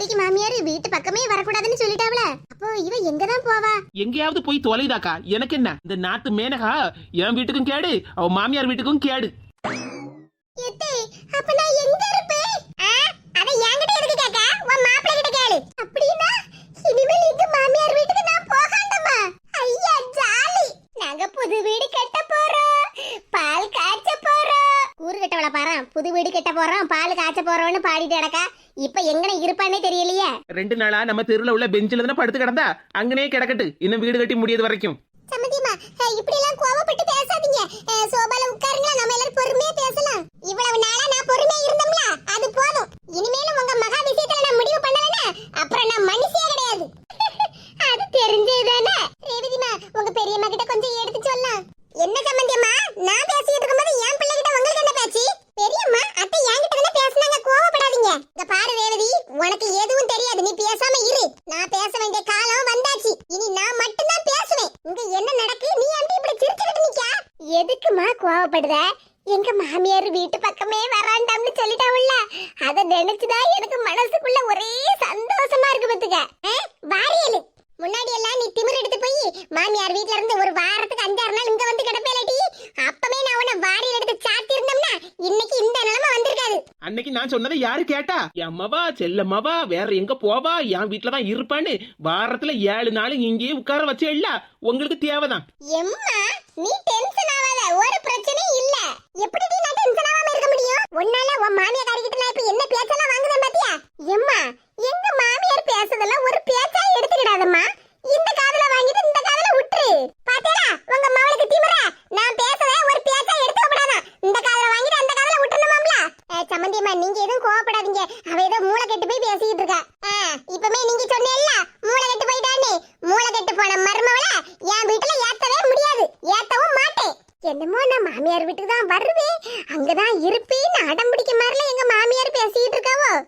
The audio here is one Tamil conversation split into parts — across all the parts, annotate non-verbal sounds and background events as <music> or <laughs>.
வரைக்கும் மாமியார் வீட்டு பக்கமே வரக்கூடாதுன்னு சொல்லிட்டாவல அப்போ இவ எங்க தான் போவா? எங்கேயாவது போய் தொலைதாக்கா. எனக்கு என்ன? இந்த நாட்டு மேனகா என் வீட்டுக்கும் கேடு அவ மாமியார் வீட்டுக்கும் கேடு. எத்தே அப்ப நான் எங்க இருப்பேன்? அத என்கிட்ட எதுக்கு கேக்க உன் மாப்பிள்ளை கிட்ட கேளு. அப்படின்னா இனிமேல் இந்த மாமியார் வீட்டுக்கு நான் போகாண்டமா ஐயா ஜாலி. நாங்க புது வீடு கட்ட போறோம். பால் காய்ச்ச போறோம். கூறு கட்டவள பாரு புது வீடு கட்ட போறோம் பால் காய்ச்ச போறோம்னு பாடிட்டு கிடக்கா. இப்ப எங்கன இருப்பானே தெரியலையே. ரெண்டு நாளா நம்ம தெருல உள்ள பெஞ்சில தானே படுத்து கிடந்தா? அங்கனே கிடக்கட்டு. இன்னும் வீடு கட்டி முடியாது வரைக்கும். சம்மதிமா இப்படி எல்லாம் கோவப்பட்டு பேசாதீங்க. சோபால உட்காருங்களா நம்ம எல்லாரும் பொறுமையா பேசலாம் இவ்வளவு நாளா நான் பொறுமையா இருந்தோம்ல அது போதும் இனிமேலும் உங்க மகா விஷயத்துல நான் முடிவு பண்ணலனா அப்புறம் நான் மனுஷியே கிடையாது அது தெரிஞ்சதுதானே ரேவதிமா உங்க பெரியம்மா கிட்ட கொஞ்சம் எடுத்து சொல்லலாம் என்ன சம்பந்தியம்மா நான் பேசிட்டு இருக்கும்போது என் பிள்ளை கிட்ட உங்களுக்கு என்ன பேச்சு பெரியம்மா அத்தை என்கிட்ட தானே பேசுனாங்க கோவப்படாதீங்க இங்க பாரு ரேவதி உனக்கு எதுவும் தெரியாது நீ பேசாம இரு நான் பேச வேண்டிய காலம் வந்தாச்சு இனி நான் மட்டும்தான் பேசுவேன் இங்க என்ன நடக்கு நீ அப்படி இப்படி சிரிச்சுக்கிட்டு நிக்கா எதுக்குமா கோவப்படுத? எங்க மாமியார் வீட்டு பக்கமே வராண்டாம்னு சொல்லிட்டாவுல்ல. அத நினைச்சுதான் எனக்கு மனசுக்குள்ள ஒரே சந்தோஷமா இருக்கு பத்துக்க. வாரியலு. முன்னாடி எல்லாம் நீ திமிர் எடுத்து போய் மாமியார் வீட்ல இருந்து ஒரு வாரத்துக்கு அஞ்சாறு நாள் இங்க வந்து கிடப்பேலடி. அப்பவே நான் உன்னை வாரியில் எடுத்து சாத்தி இருந்தோம்னா இன்னைக்கு இந்த நிலைமை அன்னைக்கு நான் சொன்னதை யாரு கேட்டா? அம்மாவா செல்லம்மாவா வேற எங்க போவா என் வீட்டுல தான் இருப்பான்னு வாரத்துல ஏழு நாள் இங்கேயே உட்கார வச்சே இல்ல. உங்களுக்கு தேவைதான். எம்மா நீ டென்ஷன் ஆகாத ஒரு பிரச்சனையும் இல்ல. எப்படி நான் டென்ஷன் ஆகாம இருக்க முடியும்? உன்னால உன் மாமியார் கிட்ட நான் இப்ப என்ன பேச்செல்லாம் வாங்குதேன் பாத்தியா? எம்மா எங்க மாமியார் பேசுறதெல்லாம் ஒரு பேச்சா எடுத்துக்கிடாதம்மா. இந்த காதுல வாங்கிட்டு இந்த காதுல விட்டுரு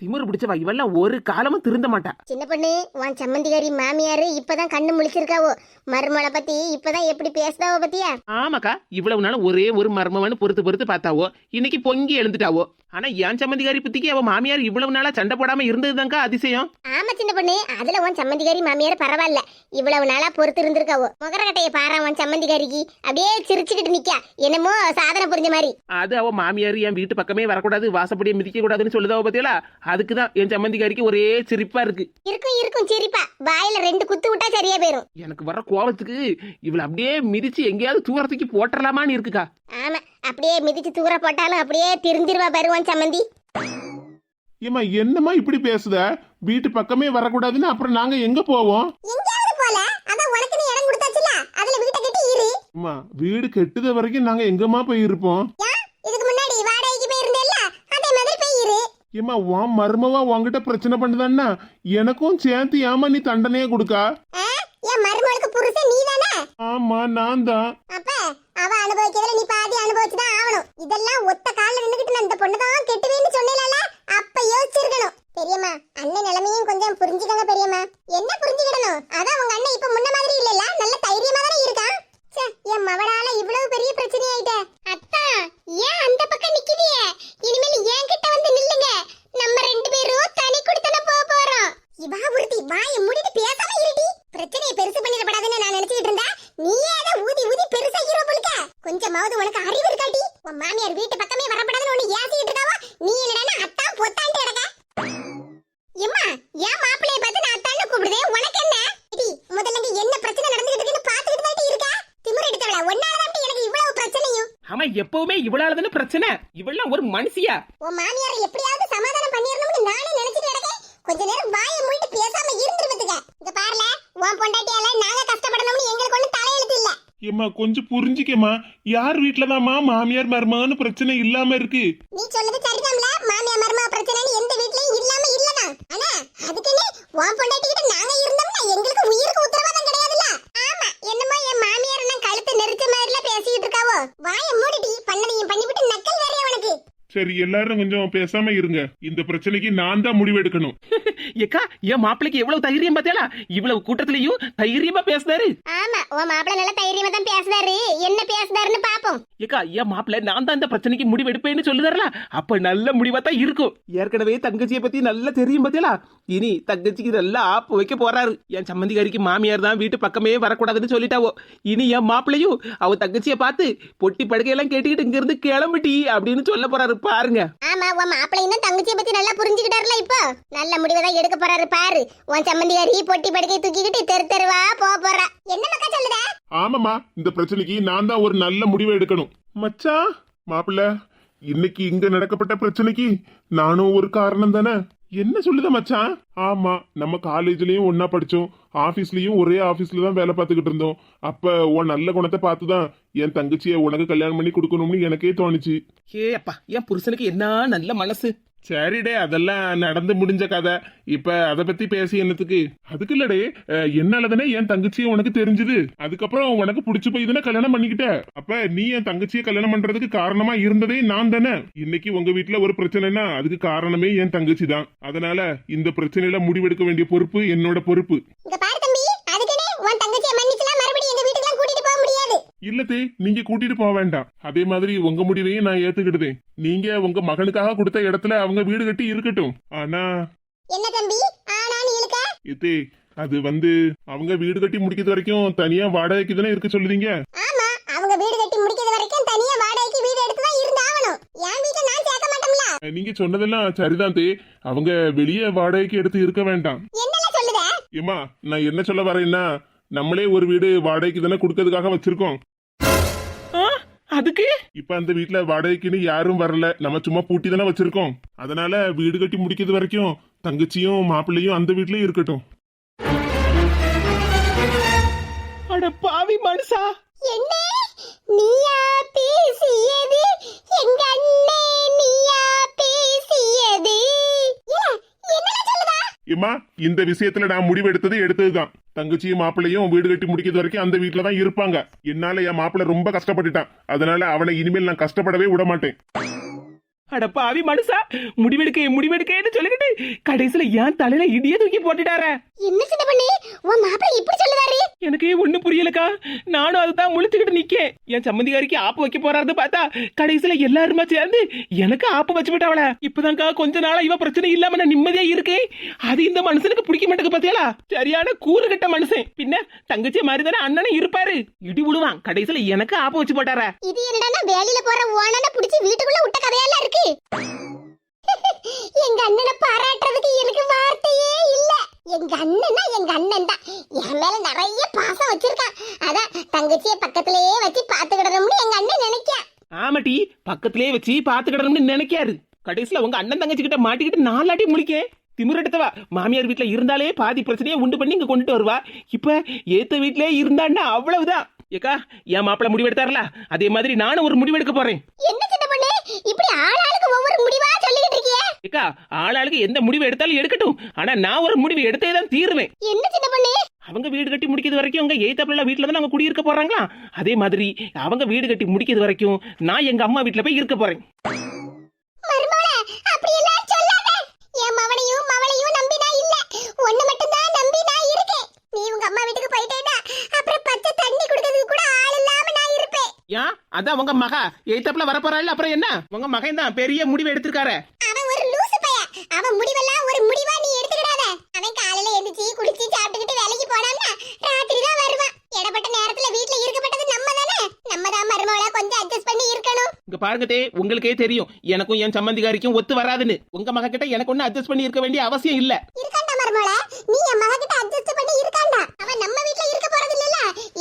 திமிரு பிடிச்சவா? இவெல்லாம் ஒரு காலமும் திருந்த மாட்டா. சின்ன பொண்ணு உன் சம்மந்திகாரி மாமியார் இப்பதான் கண்ணு முழிச்சிருக்காவோ? மருமலை பத்தி இப்பதான் எப்படி பேசுதாவோ பத்தியா? ஆமாக்கா இவ்வளவு நாள் ஒரே ஒரு மர்மவன்னு பொறுத்து பொறுத்து பார்த்தாவோ? இன்னைக்கு பொங்கி எழுந்துட்டாவோ? ஆனா என் சம்மந்திகாரி பத்திக்கு அவ மாமியார் இவ்வளவு நாளா சண்டை போடாம இருந்ததுதான்க்கா அதிசயம். ஆமா சின்ன பொண்ணு. அதுல உன் சம்மந்திகாரி மாமியார் பரவாயில்ல. இவ்வளவு நாளா பொறுத்து இருந்திருக்காவோ? முகரக்கட்டைய பாரு உன் சம்மந்திகாரிக்கு. அப்படியே சிரிச்சுக்கிட்டு நிக்கா. என்னமோ சாதனை புரிஞ்ச மாதிரி. அது அவ மாமியார் என் வீட்டு பக்கமே வரக்கூடாது வாசப்படியை மிதிக்க கூடாதுன்னு சொல்லுதாவ பத்தியலா? அதுக்குதான் என் சம்மந்திகாரிக்கு ஒரே சிரிப்பா இருக்கு. இருக்கும் இருக்கும் சிரிப்பா. வாயில ரெண்டு குத்து விட்டா சரியா போயிரும். எனக்கு வர கோவத்துக்கு இவளை அப்படியே மிதிச்சு எங்கேயாவது தூரத்துக்கு போட்டுறலாமான்னு இருக்குக்கா. ஆமா அப்படியே மிதிச்சு தூர போட்டாலும் அப்படியே திருந்திருவா பருவான் சம்மந்தி. ஏம்மா என்னம்மா இப்படி பேசுத? வீட்டு பக்கமே வரக்கூடாதுன்னு அப்புறம் நாங்க எங்க போவோம்? எங்கயாவது போல? அதான் உனக்கு நீ இடம் கொடுத்தாச்சுல. அதுல வீட்டை கட்டி இரு. அம்மா வீடு கெட்டுத வரைக்கும் நாங்க எங்கம்மா போய் இருப்போம் ஏன் இதுக்கு முன்னாடி வாடகைக்கு போயிருந்தேல்ல அதே மாதிரி போய் ஏம்மா உன் மருமவா உன்கிட்ட பிரச்சனை பண்ணுதான்னா எனக்கும் சேர்த்து ஏமா நீ தண்டனையே கொடுக்கா? ஆ? என் மருமகளுக்கு புருஷன் நீதானே? ஆமா நான் தான் அப்ப அவ அனுபவிக்கிறதுல நீ பாதி அனுபவிச்சுதான் ஆகணும். இதெல்லாம் ஒத்த கால்ல நின்னுகிட்டு நான் இந்த பொண்ணு தான் கெட்டுவேன்னு சொன்னேன்ல அப்ப யோசிச்சிருக்கணும் பெரியம்மா அண்ணன் நிலைமையும் கொஞ்சம் புரிஞ்சுக்கங்க பெரியம்மா என்ன புரிஞ்சுக்கிடணும் அதான் உங்க அண்ணன் இப்ப முன்ன மாதிரி இல்லல்ல நல்ல தைரியமா தானே இருக்கான் ச்சே, என் மவளால இவ்வளவு பெரிய பிரச்சனை ஆயிட்டே அத்தா ஏன் அந்த பக்கம் நிக்குதியே இனிமேல் என் கிட்ட வந்து நில்லுங்க நம்ம ரெண்டு பேரும் தனி குடித்தன போக போறோம் இவா ஒருத்தி வாயை மூடிட்டு பேசாம இருடி பிரச்சனையை பெருசு பண்ணிடப்படாதுன்னு நான் நினைச்சிட்டு இருந்தேன் நீயே அதை ஊதி ஊதி பெருசா ஹீரோ போலுக்க கொஞ்சமாவது உனக்கு அறிவு இருக்காடி உன் மாமியார் வீட்டு பக்கமே வரப்படாதுன்னு ஒண்ணு ஏசிட்டு இருக்காவோ நீ என்னடா அத்தா பொத்தான்ட்டு கிடக்க எம்மா ஏன் மாப்பிளைய பார்த்து நான் அத்தான்னு கூப்பிடுதே உனக்கு என்ன இடி முதல்ல இங்க என்ன பிரச்சனை நடந்துகிட்டு இருக்குன்னு பாத்துக்கிட்டு தான் இருக்கா திமிர் எடுத்தவள ஒன்னாலதான் எனக்கு இவ்வளவு பிரச்சனையும் ஆமா எப்பவுமே இவளாலதானே பிரச்சனை? இவெல்லாம் ஒரு மனுஷியா? உன் மாமியாரை எப்படியாவது சமாதானம் பண்ணிடணும்னு நானே நினைச்சிட்டு கிடக்கேன். கொஞ்ச நேரம் வாயை மூடிட்டு பேசாம இருந்துருவதுங்க இங்க பாருல உன் பொண்டாட்டியால நாங்க கஷ்டப்படணும்னு எங்களுக்கு ஒண்ணும் தலையெழுத்து இல்ல. ஏம்மா கொஞ்சம் புரிஞ்சுக்கம்மா. யார் வீட்டுலதாம்மா மாமியார் மருமகன்னு பிரச்சனை இல்லாம இருக்கு? நீ சொல்றது சரிதான்ல மாமியா மருமக பிரச்சனைன்னு எந்த வீட்லயும் இல்லாம இல்லதான். ஆனா அதுக்குன்னு உன் பொண்டாட்டி கிட்ட நாங்க இருந்தோம்னா எங்களுக்கு உயிருக்கு உத்தரவாதம் கிடையாதுல்ல. ஆமா என்னமோ என் மாமியார் நான் கழுத்து நெரிச்ச மாதிரில பேசிட்டு இருக்காவோ வாயை மூடிட்டி பண்ணதையும் பண்ணிவிட்டு நக்கல் வேறையா உனக்கு சரி எல்லாரும் கொஞ்சம் பேசாம இருங்க. இந்த பிரச்சனைக்கு நான் தான் முடிவெடுக்கணும். <laughs> ஏக்கா என் மாப்பிளைக்கு எவ்வளவு தைரியம் பார்த்தியாலா இவ்வளவு கூட்டத்திலயும் தைரியமா பேசுறாரு ஆமா உன் மாப்பிள்ள நல்ல தைரியமா தான் பேசுறாரு என்ன பேசுறாருன்னு பாப்போம். ஏக்கா என் மாப்பிள்ள நான் தான் இந்த பிரச்சனைக்கு முடிவு எடுப்பேன்னு சொல்லுதாரல? அப்ப நல்ல முடிவா தான் இருக்கும். ஏற்கனவே தங்கச்சியை பத்தி நல்லா தெரியும் பத்தியலா இனி தங்கச்சிக்கு நல்லா ஆப்பு வைக்க போறாரு. என் சம்மந்திகாரிக்கு மாமியார் தான் வீட்டு பக்கமே வரக்கூடாதுன்னு சொல்லிட்டாவோ. இனி என் மாப்பிள்ளையும் அவ தங்கச்சியை பார்த்து பொட்டி படுக்கையெல்லாம் கேட்டுக்கிட்டு இங்க இருந்து கிளம்பிட்டி அப்படின்னு சொல்ல போறாரு பாருங்க. ஆமா உன் மாப்பிள்ளையும் தான் தங்கச்சியை பத்தி நல்லா புரிஞ்சுக்கிட்டாருல இப்போ? நல்ல முடிவை தான் எடுக்க போறாரு பாரு. உன் சம்மந்தியாரி பொட்டி படுக்கை தூக்கிக்கிட்டு தெரு தெருவா போக போறா. என்ன மக்கா சொல்லுத? ஆமாமா இந்த பிரச்சனைக்கு நான் தான் ஒரு நல்ல முடிவை எடுக்கணும். மச்சான் மாப்பிள்ள இன்னைக்கு இங்க நடக்கப்பட்ட பிரச்சனைக்கு நானும் ஒரு காரணம் தானே? என்ன சொல்லுத மச்சான் ஆமா நம்ம காலேஜ்லயும் ஒன்னா படிச்சோம். ஆபீஸ்லயும் ஒரே ஆபீஸ்ல தான் வேலை பார்த்துக்கிட்டு இருந்தோம். அப்ப உன் நல்ல குணத்தை பார்த்து தான் என் தங்கச்சியை உனக்கு கல்யாணம் பண்ணி கொடுக்கணும்னு எனக்கே தோணுச்சு. ஏ அப்பா என் புருஷனுக்கு என்ன நல்ல மனசு? சரிடே அதெல்லாம் நடந்து முடிஞ்ச கதை. இப்ப அத பத்தி பேசி என்னத்துக்கு? அதுக்கு இல்லடே என்னாலதானே என் தங்கச்சியை உனக்கு தெரிஞ்சது? அதுக்கப்புறம் உனக்கு பிடிச்சு போய் தானே கல்யாணம் பண்ணிக்கிட்ட? அப்ப நீ என் தங்கச்சியை கல்யாணம் பண்றதுக்கு காரணமா இருந்ததே நான் தானே? இன்னைக்கு உங்க வீட்டுல ஒரு பிரச்சனைனா அதுக்கு காரணமே என் தங்கச்சி தான். அதனால இந்த பிரச்சனையில முடிவெடுக்க வேண்டிய பொறுப்பு என்னோட பொறுப்பு இங்க பாரு தம்பி அதுக்குன்னு உன் தங்கச்சியை மன்னிச்சுலாம் மறுபடியும் எங்க வீட்டுக்குலாம் கூட்டிட்டு போக முடியாது இல்லத்தே நீங்க கூட்டிட்டு போக வேண்டாம். அதே மாதிரி உங்க முடிவையும் நான் ஏத்துக்கிடுதேன் நீங்க உங்க மகனுக்காக கொடுத்த இடத்துல அவங்க வீடு கட்டி இருக்கட்டும். ஆனா என்ன தம்பி? இழுக்க? இதே அது வந்து அவங்க வீடு கட்டி முடிக்கிறது வரைக்கும் தனியா வாடகைக்கு தானே இருக்க சொல்லுதீங்க? ஆமா அவங்க வீடு கட்டி முடிக்கிறது வரைக்கும் தனியா வாடகைக்கு வீடு எடுத்து தான் இருந்தாகணும். என் வீட்டை நான் சேர்க்க மாட்டோம்ல நீங்க சொன்னதெல்லாம் சரிதான் தே. அவங்க வெளியே வாடகைக்கு எடுத்து இருக்க வேண்டாம். என்னெல்லாம் சொல்லுத? ஏமா நான் என்ன சொல்ல வரேன்னா நம்மளே ஒரு வீடு வாடகைக்கு தானே கொடுக்கறதுக்காக வச்சிருக்கோம். ஆ, அதுக்கு? இப்ப அந்த வீட்ல வாடகைக்குன்னு யாரும் வரல. நம்ம சும்மா பூட்டி தானே வச்சிருக்கோம். அதனால வீடு கட்டி முடிக்கிறது வரைக்கும் தங்கச்சியும் மாப்பிள்ளையும் அந்த வீட்லயே இருக்கட்டும். அட பாவி மனுஷா. என்ன? நீயா? பேசியது எங்க சொல்லுதா இந்த விஷயத்துல நான் முடிவு எடுத்தது எடுத்ததுதான். தங்கச்சியும் மாப்பிள்ளையும் வீடு கட்டி முடிக்கிறது வரைக்கும் அந்த வீட்ல தான் இருப்பாங்க. என்னால என் மாப்பிள்ளை ரொம்ப கஷ்டப்பட்டுட்டான். அதனால அவனை இனிமேல் நான் கஷ்டப்படவே விட மாட்டேன் அட பாவி மனுஷா முடிவெடுக்க முடிவெடுக்கன்னு சொல்லிக்கிட்டு கடைசியில ஏன் தலையில இடிய தூக்கி போட்டுட்டாரே. என்ன சின்ன பண்ணி? உன் மாப்பிள்ளை இப்படி சொல்லுதாரு? எனக்கு ஒண்ணும் புரியலக்கா. நானும் அதுதான் முழிச்சுக்கிட்டு நிக்கேன். என் சம்மந்திகாரிக்கு ஆப்பு வைக்க போறாரு பார்த்தா கடைசியில எல்லாருமா சேர்ந்து எனக்கு ஆப்பு வச்சு விட்டாவள. இப்பதான்க்கா கொஞ்ச நாளா இவ பிரச்சனை இல்லாம நான் நிம்மதியா இருக்கேன். அது இந்த மனுஷனுக்கு பிடிக்க மாட்டேங்க பாத்தியாளா? சரியான கூறு கட்ட மனுஷன். பின்ன தங்கச்சி மாதிரி தானே அண்ணனும் இருப்பாரு. இடி விழுவான். கடைசியில எனக்கு ஆப்பு வச்சு போட்டாரா. இது என்னடா வேலையில போற ஓனனை புடிச்சு வீட்டுக்குள்ள விட்ட கதையெல்லாம் இருக்கு? எங்க அண்ணனை பாராட்டுறதுக்கு எனக்கு வார்த்தையே இல்ல. எங்க அண்ணனா எங்க அண்ணன் தான். என் மேல நிறைய பாசம் வச்சிருக்கான். அதான் தங்கச்சிய பக்கத்திலேயே வச்சு பாத்துக்கிடணும்னு எங்க அண்ணன் நினைக்கான் ஆமாட்டி பக்கத்திலே வச்சு பாத்துக்கிடணும்னு நினைக்காரு கடைசியில உங்க அண்ணன் தங்கச்சி கிட்ட மாட்டிக்கிட்டு நாலாட்டி முழிக்க. திமிரெடுத்தவா மாமியார் வீட்ல இருந்தாலே பாதி பிரச்சனையை உண்டு பண்ணி இங்க கொண்டுட்டு வருவா. இப்ப ஏத்த வீட்லயே இருந்தான்னா அவ்வளவுதான். ஏக்கா என் மாப்பிள்ள முடிவெடுத்தாரல? அதே மாதிரி நானும் ஒரு முடிவெடுக்க போறேன். என்ன இப்படி ஆளாளுக்கு ஒவ்வொரு முடிவா சொல்லிக்கிட்டு இருக்கியே? ஏக்கா ஆளாளுக்கு எந்த முடிவு எடுத்தாலும் எடுக்கட்டும். ஆனா நான் ஒரு முடிவு எடுத்தே தான் தீருவேன். என்ன சின்ன பொண்ணு? அவங்க வீடு கட்டி முடிக்கிறது வரைக்கும் அவங்க எய்த்தாப்புல வீட்டுல தான் அவங்க குடியிருக்க போறாங்களா? அதே மாதிரி அவங்க வீடு கட்டி முடிக்கிறது வரைக்கும் நான் எங்க அம்மா வீட்டுல போய் இருக்க போறேன் மருமகளே அப்படி எல்லாம் சொல்லாத என் மவனையும் மவளையும் நம்பி நான் இல்ல ஒண்ணு மட்டும் தான் நம்பி நான் இருக்கேன் நீ உங்க அம்மா வீட்டுக்கு போயிட்டேன்னா அப்புறம் பச்சை தண்ணி குடுக்கிறதுக்கு கூட ஆள் இல்லாம நான் இருப்பேன் ஏன் அதான் உங்க மகா. எய்த்தாப்புல வர போறாள் அப்புறம் என்ன? உங்க மகன் தான் பெரிய முடிவு எடுத்திருக்காரு. அவன் ஒரு லூசு பையன். அவன் முடிவெல்லாம் ஒரு முடிவா நீ எடுத்துக்கிடாத. அவன் காலையில எந்திரிச்சு குளிச்சு சாப்பிட்டுக்கிட்டு வேலைக்கு போனான்னா ராத்திரி தான் வருவான். இடப்பட்ட நேரத்துல வீட்ல இருக்கப்பட்டது நம்ம தானே? நம்ம தான் மருமகளா கொஞ்சம் அட்ஜஸ்ட் பண்ணி இருக்கணும். இங்க பாருங்க தே உங்களுக்கே தெரியும். எனக்கும் என் சம்மந்திகாரிக்கும் ஒத்து வராதுன்னு. உங்க மக கிட்ட எனக்கு ஒண்ணு அட்ஜஸ்ட் பண்ணி இருக்க வேண்டிய அவசியம் இல்ல. இருக்காண்டா மருமகள? நீ என் மக கிட்ட அட்ஜஸ்ட் பண்ணி இருக்காண்டா? அவன் நம்ம வீட்ல இருக்க போறது இல்லல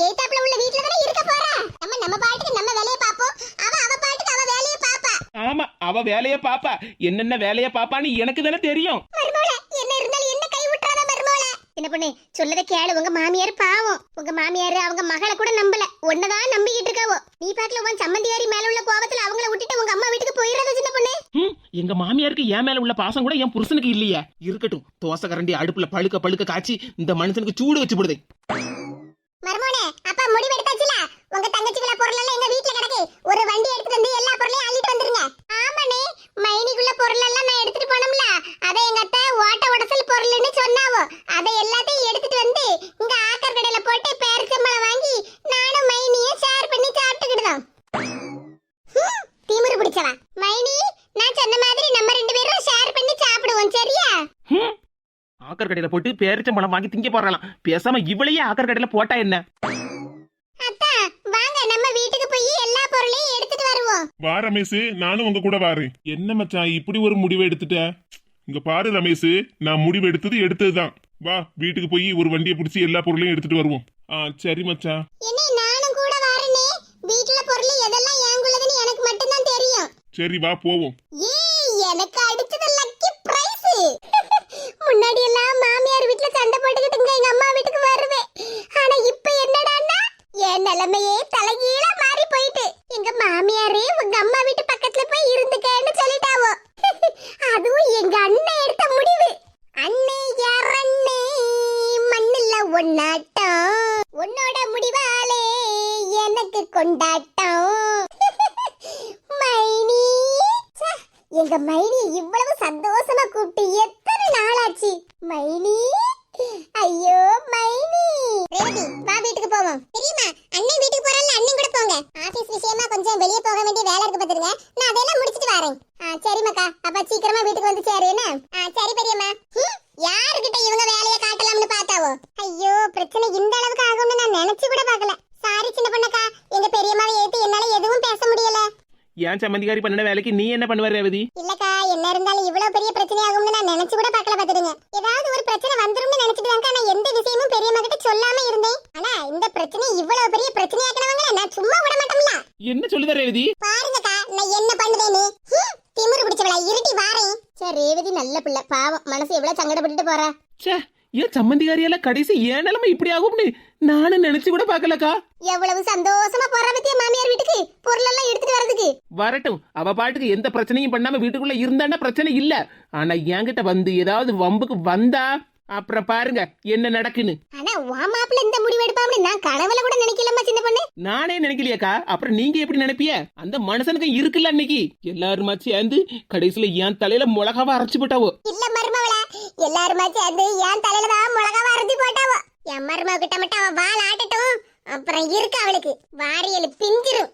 ஏத்தாப்புல உள்ள வீட்ல தானே இருக்க போறா? நம்ம நம்ம பாட்டுக்கு நம்ம வேலைய பாப்போம் அவ அவ பாட்டுக்கு அவ வேலைய பாப்பா. ஆமா அவ வேலைய பாப்பா. என்னென்ன வேலைய பாப்பான்னு எனக்கு தானே தெரியும். மருமகள என்ன இருந்தாலும் என்ன கை விட்டுறாத மருமகள என்ன பண்ணு சொல்லத கேளு. உங்க மாமியார் பாவம். உங்க மாமியார் அவங்க மகளை கூட நம்பல. ஒன்னதான் நம்பிக்கிட்டு இருக்காவோ. நீ பாக்கல உன் சம்மந்தியாரி மேல உள்ள கோபத்துல அவங்கள விட்டுட்டு உங்க அம்மா வீட்டுக்கு போயிடாத சின்ன பொண்ணு? எங்க மாமியாருக்கு என் மேல உள்ள பாசம் கூட என் புருஷனுக்கு இல்லையே. இருக்கட்டும் தோசை கரண்டி அடுப்புல பழுக்க பழுக்க காய்ச்சி இந்த மனுஷனுக்கு சூடு வச்சு விடுதே மர்மோனே அப்பா முடிவு எடுத்தாச்சுல உங்க தங்கச்சிக்குள்ள பொருள் எல்லாம் எங்க வீட்ல கிடக்கு. ஒரு வண்டி எடுத்துட்டு வந்து எல்லா பொருளையும் அள்ளிட்டு வந்துருங்க. ஆமாண்ணே மைனிக்குள்ள பொருள் எல்லாம் நான் எடுத்துட்டு போனோம்ல அதை எங்க அத்தை ஓட்ட உடசல் பொருள்னு சொன்னாவோ அதை எல்லாத்தையும் எடுத்துட்டு வந்து இங்க ஆக்கர் கடையில போட்டு பேரிச்சம்பளம் வாங்கி நானும் மைனியும் ஷேர் பண்ணி சாப்பிட்டுக்கிடுதோம் பிடிச்சவா மைனி நான் சொன்ன மாதிரி நம்ம ரெண்டு பேரும் ஷேர் பண்ணி சாப்பிடுவோம் சரியா ஹம். ஆக்கர் கடையில போட்டு பேரிச்சம்பழம் வாங்கி திங்க போறலாம் பேசாம இவளையே ஆக்கர் கடையில போட்டா என்ன? அத்தா வாங்க நம்ம வீட்டுக்கு போய் எல்லா பொருளையும் எடுத்துட்டு வருவோம். வா ரமேஷ் நானும் உங்க கூட வாரேன். என்ன மச்சான் இப்படி ஒரு முடிவு எடுத்துட்ட? இங்க பாரு ரமேஷ் நான் முடிவு எடுத்தது எடுத்ததுதான். வா வீட்டுக்கு போய் ஒரு வண்டியை பிடிச்சி எல்லா பொருளையும் எடுத்துட்டு வருவோம். ஆ சரி மச்சான். என்னை நானும் கூட வரனே. வீட்டுல பொருள் எதெல்லாம் ஏங்குள்ளதுன்னு எனக்கு மட்டும்தான் தெரியும். சரி வா போவோம். ஏய் எனக்கு அடிச்சது லக்கி பிரைஸ் முன்னாடி எல்லாம் மாமியார் வீட்ல சண்டை போட்டுக்கிட்டு எங்க அம்மா வீட்டுக்கு வருவேன் ஆனா இப்ப என்னடான்னா என் நிலைமையே தலைகீழா மாறி போயிட்டு எங்க மாமியாரே உங்க அம்மா வீட்டு பக்கத்துல போய் இருந்துக்கன்னு சொல்லிட்டாவோ அதுவும் எங்க அண்ணன் எடுத்த முடிவு அண்ணே யாரண்ணே மண்ணுல ஒன்னாட்டம் உன்னோட முடிவாலே எனக்கு கொண்டாட்டம் மைனி ச்சே, எங்க மைனி இவ்வளவு சந்தோஷமா கூப்பிட்டு எத்தனை நாளாச்சு? மைனி? ஐயோ மைனி! ரேவதி வா வீட்டுக்கு போவோம். தெரியுமா? அண்ணன் வீட்டுக்கு போறான்ல அண்ணன் கூட போங்க. ஆபீஸ் விஷயமா கொஞ்சம் வெளிய போக வேண்டிய வேலை இருக்கு பாத்துருங்க. நான் அதெல்லாம் முடிச்சிட்டு வரேன். ஆ சரிம்மாக்கா. அப்ப சீக்கிரமா வீட்டுக்கு வந்து சேரு என்ன சரி பெரியம்மா. ஹம், யாருகிட்ட இவங்க வேலையை காட்டலாம்னு பார்த்தாவோ? ஐயோ பிரச்சனை இந்த அளவுக்கு ஆகும்னு நான் நினைச்சு கூட பார்க்கல சாரி சின்ன பொண்ணக்கா எங்க பெரியம்மாவை ஏத்து என்னால எதுவும் பேச முடியல ஏன் சம்மந்திகாரி பண்ணின வேலைக்கு நீ என்ன பண்ணுவ ரேவதி? இல்லக்கா என்ன இருந்தாலும் இவ்வளவு பெரிய பிரச்சனை ஆகும்னு நான் நினைச்சு கூட பார்க்கல பாத்துடுங்க ஏதாவது ஒரு பிரச்சனை வந்துரும்னு நினைச்சிட்டு தான்க்கா நான் எந்த விஷயமும் பெரியம்மா கிட்ட சொல்லாம இருந்தேன். ஆனா இந்த பிரச்சனை இவ்வளவு பெரிய பிரச்சனையாக்கினவங்கள நான் சும்மா விட மாட்டோம்ல என்ன சொல்லுத ரேவதி? பாருங்கக்கா நான் என்ன பண்ணுவேன்னு? ஹம், திமிரு பிடிச்சவளா இருட்டி வாரேன். சரி ரேவதி நல்ல பிள்ளை பாவம். மனசு எவ்வளவு சங்கடப்பட்டுட்டு போறா. ச்சே ஏன் சம்மந்திகாரியெல்லாம் கடைசி ஏன் நிலைமை இப்படி ஆகும்னு நானும் நினைச்சு கூட பார்க்கலக்கா. எவ்வளவு சந்தோஷமா போறா பத்தியா மாமியார் வீட்டுக்கு? பொருள் எல்லாம் எடுத்துட்டு வரதுக்கு வரட்டும் அவ பாட்டுக்கு எந்த பிரச்சனையும் பண்ணாம வீட்டுக்குள்ள இருந்தான்னா பிரச்சனை இல்ல. ஆனா என்கிட்ட வந்து ஏதாவது வம்புக்கு வந்தா அப்புறம் பாருங்க என்ன நடக்குன்னு. ஆனா உன் மாப்பிள்ள இந்த முடிவு எடுப்பாம்னு நான் கனவுல கூட நானே நினைக்கலையாக்கா. அப்புறம் நீங்க எப்படி நினைப்பிய அந்த மனுஷனுக்கு இருக்குல்ல அன்னைக்கு. எல்லாருமா சேர்ந்து கடைசியில என் தலையில மிளகாவ அரைச்சு போட்டாவோ? இல்ல மருமவள எல்லாருமா சேர்ந்து என் தலையில தான் மிளகாவ அரைச்சு போட்டாவோ? என் மருமவ கிட்ட மட்டும் அவன் வால் ஆட்டட்டும். அப்புறம் இருக்கு அவளுக்கு. வாரியல் பிஞ்சிரும்.